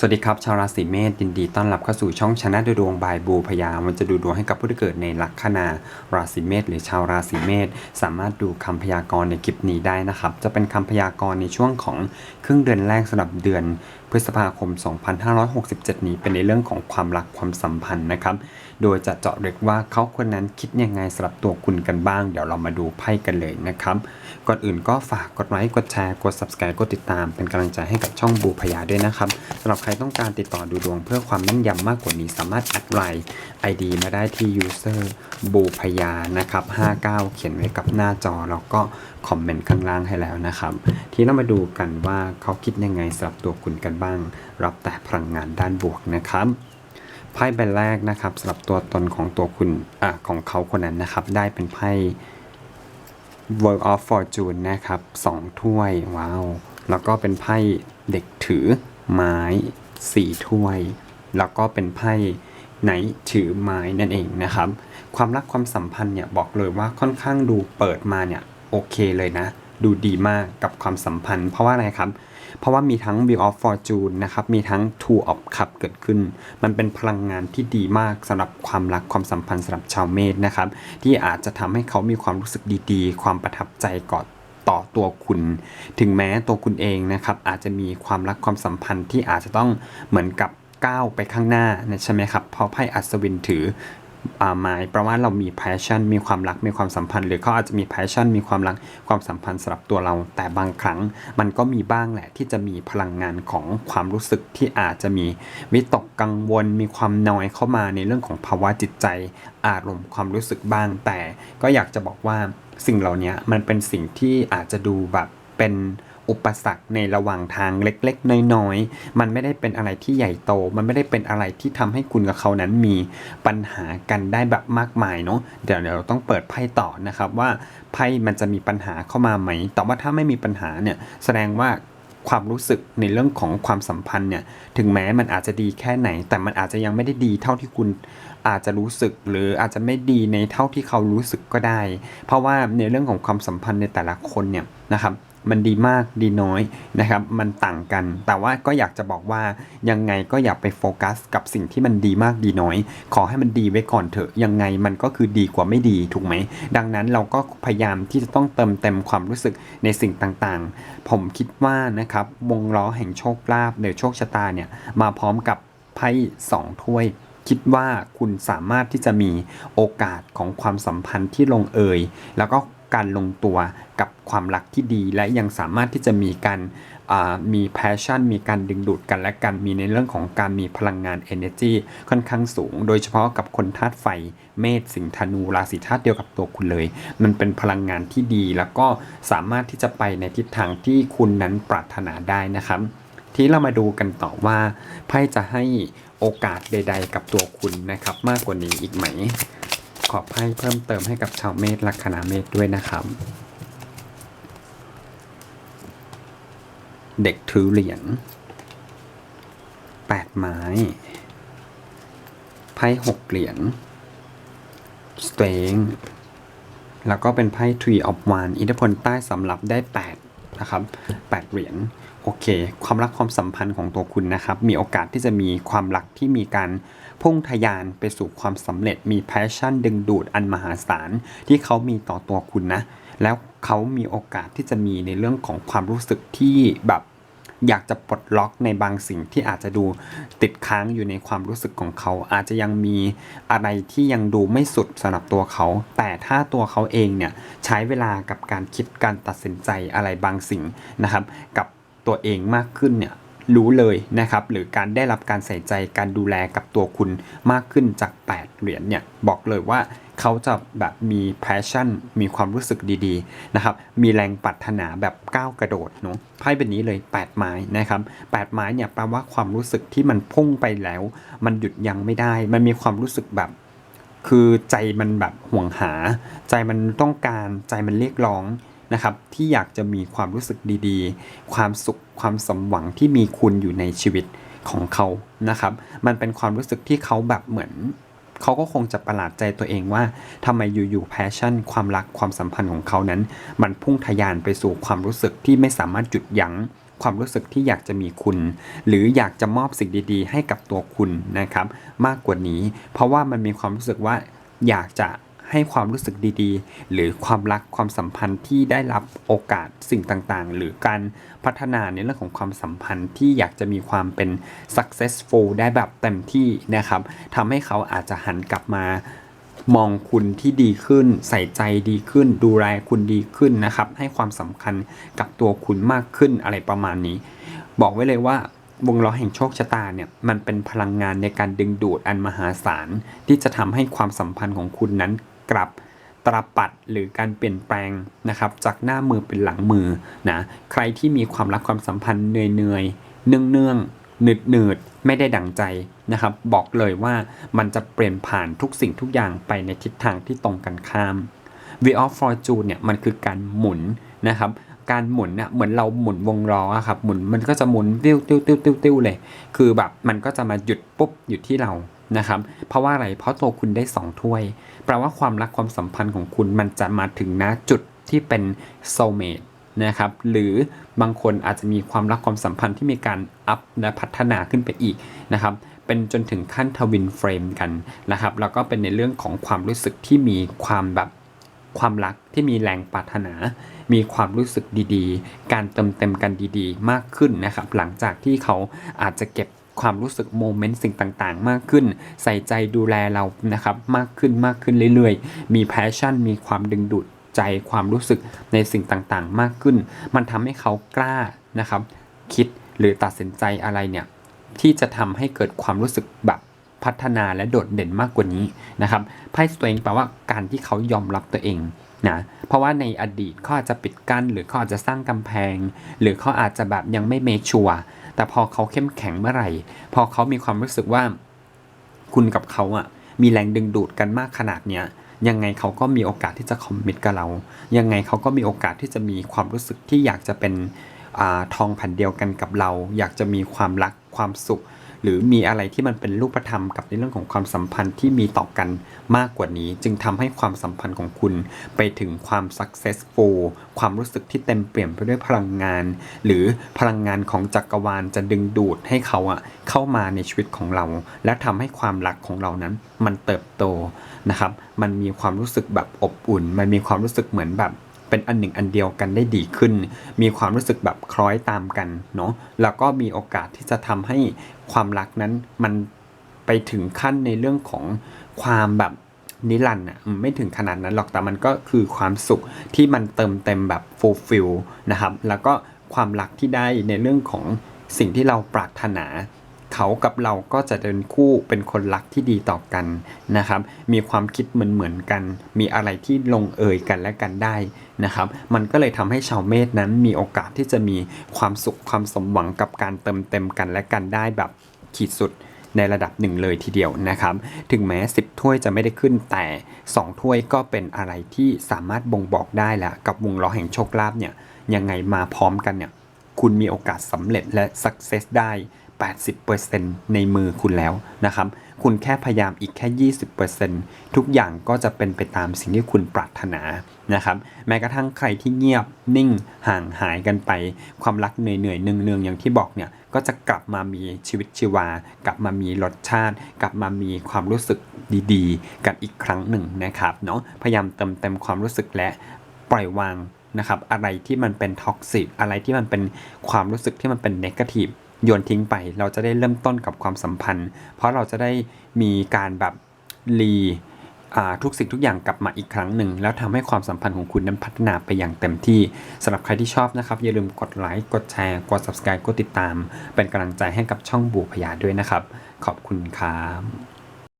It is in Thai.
สวัสดีครับ ชาวราศีเมษยินดีต้อนรับเข้าสู่ช่องชนะดูดวงบายบูพยามันจะดูดวงให้กับผู้ที่เกิดในลัคนาราศีเมษหรือชาวราศีเมษสามารถดูคำพยากรณ์ในคลิปนี้ได้นะครับ จะเป็นคำพยากรณ์ในช่วงของครึ่งเดือนแรกสำหรับเดือนพฤษภาคม 2567 นี้เป็นในเรื่องของความรักความสัมพันธ์นะครับ โดยจะเจาะลึกว่าเขาคนนั้นคิดยังไงสำหรับตัวคุณกันบ้าง เดี๋ยวเรามาดูไพ่กันเลยนะครับ ก่อนอื่นก็ฝากกดไลค์ กดแชร์ กด subscribe กดติดตาม เป็นกำลังใจให้กับช่องบูพยาด้วยนะครับสำหรับใครต้องการติดต่อดูดวงเพื่อความแม่นยำมากกว่านี้สามารถแอดไลน์ ID มาได้ที่ user บูพยานะครับ 59 เขียนไว้กับหน้าจอแล้วก็คอมเมนต์ข้างล่างให้แล้วนะครับ ที่เรามาดูกันว่าเขาคิดยังไงสำหรับตัวคุณกันบ้าง รับแต่พลังงานด้านบวกนะครับไพ่ใบแรกนะครับสำหรับตัวตนของตัวคุณอะของเขาคนนั้นนะครับ ได้เป็นไพ่ World of Fortune นะครับสองถ้วยว้าวแล้วก็เป็นไพ่เด็กถือไม้สี่ถ้วย แล้วก็เป็นไพ่ไหนถือไม้นั่นเองนะครับ ความรักความสัมพันธ์เนี่ยบอกเลยว่าค่อนข้างดูเปิดมาเนี่ยโอเคเลยนะ ดูดีมากกับความสัมพันธ์ เพราะว่าอะไรครับ เพราะว่ามีทั้ง Wheel of Fortune นะครับ มีทั้ง Two of Cup เกิดขึ้น มันเป็นพลังงานที่ดีมากสำหรับความรักความสัมพันธ์สำหรับชาวเมษนะครับ ที่อาจจะทำให้เขามีความรู้สึกดีๆ ความประทับใจก่อนต่อตัวคุณ ถึงแม้ตัวคุณเองนะครับ อาจจะมีความรักความสัมพันธ์ที่อาจจะต้องเหมือนกับก้าวไปข้างหน้านะใช่ไหมครับ เพราะไพ่อัศวินถือ อ่าหมายประมาณเรามี passion มีความรัก มีความสัมพันธ์ หรือเขาอาจจะมี passion มีความรัก ความสัมพันธ์สำหรับตัวเรา แต่บางครั้งมันก็มีบ้างแหละที่จะมีพลังงานของความรู้สึกที่อาจจะมีวิตกกังวล มีความนอยเข้ามาในเรื่องของภาวะจิตใจ อารมณ์ความรู้สึกบ้าง แต่ก็อยากจะบอกว่าสิ่งเหล่านี้มันเป็นสิ่งที่อาจจะดูแบบเป็น อุปสรรคในระหว่างทางเล็กๆ น้อยๆ มันไม่ได้เป็นอะไรที่ใหญ่โต มันไม่ได้เป็นอะไรที่ทำให้คุณกับเขานั้นมีปัญหากันได้แบบมากมายเนาะเดี๋ยวเราต้องเปิดไพ่ต่อนะครับว่าไพ่มันจะมีปัญหาเข้ามาไหม แต่ว่าถ้าไม่มีปัญหาเนี่ยแสดงว่าความรู้สึกในเรื่องของความสัมพันธ์เนี่ยถึงแม้มันอาจจะดีแค่ไหน แต่มันอาจจะยังไม่ได้ดีเท่าที่คุณอาจจะรู้สึกหรืออาจจะไม่ดีในเท่าที่เขารู้สึกก็ได้ เพราะว่าในเรื่องของความสัมพันธ์ในแต่ละคนเนี่ยนะครับมันดีมากดีน้อยนะครับ มันต่างกัน แต่ว่าก็อยากจะบอกว่ายังไงก็อย่าไปโฟกัส กับสิ่งที่มันดีมากดีน้อย ขอให้มันดีไว้ก่อนเถอะ ยังไงมันก็คือดีกว่าไม่ดีถูกไหม ดังนั้นเราก็พยายามที่จะต้องเติมเต็มความรู้สึกในสิ่งต่างๆ ผมคิดว่านะครับวงล้อแห่งโชคลาภหรือโชคชะตาเนี่ยมาพร้อมกับไพ่สองถ้วยคิดว่าคุณสามารถที่จะมีโอกาสของความสัมพันธ์ที่ลงเอย แล้วก็ การลงตัวกับความรักที่ดี และยังสามารถที่จะมีการมี passion มีการดึงดูดกันและกันมีในเรื่องของการมีพลังงาน energy ค่อนข้างสูง โดยเฉพาะกับคนธาตุไฟเมษสิงห์ธนูราศีธาตุเดียวกับตัวคุณเลย มันเป็นพลังงานที่ดีแล้วก็สามารถที่จะไปในทิศทางที่คุณนั้นปรารถนาได้นะครับที่เรามาดูกันต่อว่าไพ่จะให้โอกาสใด ๆ กับตัวคุณนะครับ มากกว่านี้อีกไหม ขอไพ่เพิ่มเติมให้กับชาวเมษลัคนาเมษด้วยนะครับ เด็กถือเหรียญแปดไม้ไพ่หกเหรียญสเตงแล้วก็เป็นไพ่ Tree of One อิทธิพลใต้สำหรับได้ 8 นะครับ 8 เหรียญ โอเค ความรักความสัมพันธ์ของตัวคุณนะครับ มีโอกาสที่จะมีความรักที่มีการพุ่งทะยานไปสู่ความสำเร็จมีแพชชั่นดึงดูดอันมหาศาลที่เขามีต่อตัวคุณนะ แล้วเขามีโอกาสที่จะมีในเรื่องของความรู้สึกที่แบบอยากจะปลดล็อกในบางสิ่งที่อาจจะดูติดค้างอยู่ในความรู้สึกของเขา อาจจะยังมีอะไรที่ยังดูไม่สุดสำหรับตัวเขา แต่ถ้าตัวเขาเองเนี่ยใช้เวลากับการคิดการตัดสินใจอะไรบางสิ่งนะครับ กับ ตัวเองมากขึ้นเนี่ยรู้เลยนะครับหรือการได้รับการใส่ใจการดูแลกับตัวคุณมากขึ้นจาก 8 เหรียญเนี่ยบอกเลยว่าเขาจะแบบมี passion มีความรู้สึกดีๆนะครับมีแรงปรารถนาแบบก้าวกระโดดเนาะไพ่เป็นนี้เลย 8 ไม้นะครับ8ไม้เนี่ยแปลว่าความรู้สึกที่มันพุ่งไปแล้ว มันหยุดยั้งไม่ได้ มันมีความรู้สึกแบบคือใจมันแบบห่วงหา ใจมันต้องการใจมันเรียกร้อง นะครับที่อยากจะมีความรู้สึกดีๆ ความสุขความสมหวังที่มีคุณอยู่ในชีวิตของเขานะครับ มันเป็นความรู้สึกที่เขาแบบเหมือนเขาก็คงจะประหลาดใจตัวเองว่าทำไมอยู่ๆแพชชั่น ความรักความสัมพันธ์ของเขานั้น มันพุ่งทะยานไปสู่ความรู้สึกที่ไม่สามารถหยุดยั้งความรู้สึกที่อยากจะมีคุณ หรืออยากจะมอบสิ่งดีๆ ให้กับตัวคุณนะครับ มากกว่านี้ เพราะว่ามันมีความรู้สึกว่าอยากจะ ให้ความรู้สึกดีๆ หรือความรักความสัมพันธ์ที่ได้รับโอกาสสิ่งต่างๆ หรือการพัฒนาในเรื่องของความสัมพันธ์ที่อยากจะมีความเป็น successful ได้แบบเต็มที่นะครับทำให้เขาอาจจะหันกลับมามองคุณที่ดีขึ้น ใส่ใจดีขึ้น ดูแลคุณดีขึ้นนะครับ ให้ความสำคัญกับตัวคุณมากขึ้นอะไรประมาณนี้ บอกไว้เลยว่าวงล้อแห่งโชคชะตาเนี่ยมันเป็นพลังงานในการดึงดูดอันมหาศาลที่จะทำให้ความสัมพันธ์ของคุณนั้น กลับตรปัดหรือการเปลี่ยนแปลงนะครับ จากหน้ามือเป็นหลังมือนะใครที่มีความรักความสัมพันธ์เหนื่อยๆเนื่องๆหนืดหนืดๆไม่ได้ดั่งใจนะครับ บอกเลยว่ามันจะเปลี่ยนผ่านทุกสิ่งทุกอย่างไปในทิศทางที่ตรงกันข้าม v of Fortune เนี่ยมันคือการหมุนนะครับการหมุนเนี่ยเหมือนเราหมุนวงล้อครับหมุนมันก็จะหมุนติ้วติ้วติ้วติ้วติ้วเลย คือแบบมันก็จะมาหยุดปุ๊บอยู่ที่เรานะครับ เพราะว่าอะไรเพราะตัวคุณได้ 2 ถ้วย แปลว่าความรักความสัมพันธ์ของคุณมันจะมาถึงณจุดที่เป็น soulmate นะครับหรือบางคนอาจจะมีความรักความสัมพันธ์ที่มีการอัพและพัฒนาขึ้นไปอีกนะครับเป็นจนถึงขั้นทวินเฟรมกันนะครับแล้วก็เป็นในเรื่องของความรู้สึกที่มีความแบบความรักที่มีแรงปรารถนา มีความรู้สึกดีๆ การเติมเต็มกันดีๆ มากขึ้นนะครับ หลังจากที่เขาอาจจะเก็บ ความรู้สึกโมเมนต์สิ่งต่างๆ มากขึ้น ใส่ใจดูแลเรานะครับมากขึ้นมากขึ้นเรื่อยๆ มีแพชชั่น มีความดึงดูดใจความรู้สึกในสิ่งต่างๆ มากขึ้น มันทำให้เขากล้านะครับ คิดหรือตัดสินใจอะไรเนี่ยที่จะทำให้เกิดความรู้สึกแบบพัฒนาและโดดเด่นมากกว่านี้นะครับไพ่ตัวเองแปลว่าการที่เขายอมรับตัวเองนะเพราะว่าในอดีตเขาอาจจะปิดกั้น หรือเขาอาจจะสร้างกำแพง หรือเขาอาจจะแบบยังไม่เมชัวร์ แต่พอเขาเข้มแข็งเมื่อไหร่ พอเขามีความรู้สึกว่า คุณกับเขาอะมีแรงดึงดูดกันมากขนาดเนี้ยยังไงเขาก็มีโอกาสที่จะคอมมิตกับเรา ยังไงเขาก็มีโอกาสที่จะมีความรู้สึกที่อยากจะเป็นอาทองแผ่นเดียวกันกับเรา อยากจะมีความรักความสุข หรือมีอะไรที่มันเป็นรูปธรรมกับในเรื่องของความสัมพันธ์ที่มีต่อกันมากกว่านี้ จึงทำให้ความสัมพันธ์ของคุณไปถึงความ successful ความรู้สึกที่เต็มเปี่ยมไปด้วยพลังงาน หรือพลังงานของจักรวาลจะดึงดูดให้เขาอะเข้ามาในชีวิตของเรา และทำให้ความรักของเรานั้นมันเติบโตนะครับมันมีความรู้สึกแบบอบอุ่น มันมีความรู้สึกเหมือนแบบ เป็นอันหนึ่งอันเดียวกันได้ดีขึ้น มีความรู้สึกแบบคล้อยตามกันเนาะแล้วก็มีโอกาสที่จะทำให้ความรักนั้นมันไปถึงขั้นในเรื่องของความแบบนิรันดร์อะไม่ถึงขนาดนั้นหรอกแต่มันก็คือความสุขที่มันเติมเต็มแบบ fulfill นะครับ แล้วก็ความรักที่ได้ในเรื่องของสิ่งที่เราปรารถนา เขากับเราก็จะเดินคู่เป็นคนรักที่ดีต่อกันนะครับ มีความคิดเหมือนเหมือนกัน มีอะไรที่ลงเอยกันและกันได้นะครับ มันก็เลยทำให้ชาวเมษนั้นมีโอกาสที่จะมีความสุขความสมหวังกับการเติมเต็มกันและกันได้แบบขีดสุดในระดับหนึ่งเลยทีเดียวนะครับ ถึงแม้ 10 ถ้วยจะไม่ได้ขึ้นแต่ 2 ถ้วยก็เป็นอะไรที่สามารถบ่งบอกได้แล้วกับวงล้อแห่งโชคลาภเนี่ยยังไงมาพร้อมกันเนี่ยคุณมีโอกาสสำเร็จและ success ได้ 80%ในมือคุณแล้วนะครับ คุณแค่พยายามอีกแค่ 20%ทุกอย่างก็จะเป็นไปตามสิ่งที่คุณปรารถนานะครับ แม้กระทั่งใครที่เงียบนิ่งห่างหายกันไป ความรักเหนื่อยๆเนืองๆอย่างที่บอกเนี่ย ก็จะกลับมามีชีวิตชีวา กลับมามีรสชาติ กลับมามีความรู้สึกดีๆ กันอีกครั้งหนึ่งนะครับเนาะ พยายามเติมเต็มความรู้สึกและปล่อยวางนะครับ อะไรที่มันเป็นท็อกซิกอะไรที่มันเป็นความรู้สึกที่มันเป็นเนกาทีฟ โยนทิ้งไป เราจะได้เริ่มต้นกับความสัมพันธ์ เพราะเราจะได้มีการแบบรีทุกสิ่งทุกอย่างกลับมาอีกครั้งหนึ่ง แล้วทำให้ความสัมพันธ์ของคุณนั้นพัฒนาไปอย่างเต็มที่สำหรับใครที่ชอบนะครับ อย่าลืมกดไลค์กดแชร์กด subscribe กดติดตาม เป็นกำลังใจให้กับช่องบูพยาด้วยนะครับ ขอบคุณครับ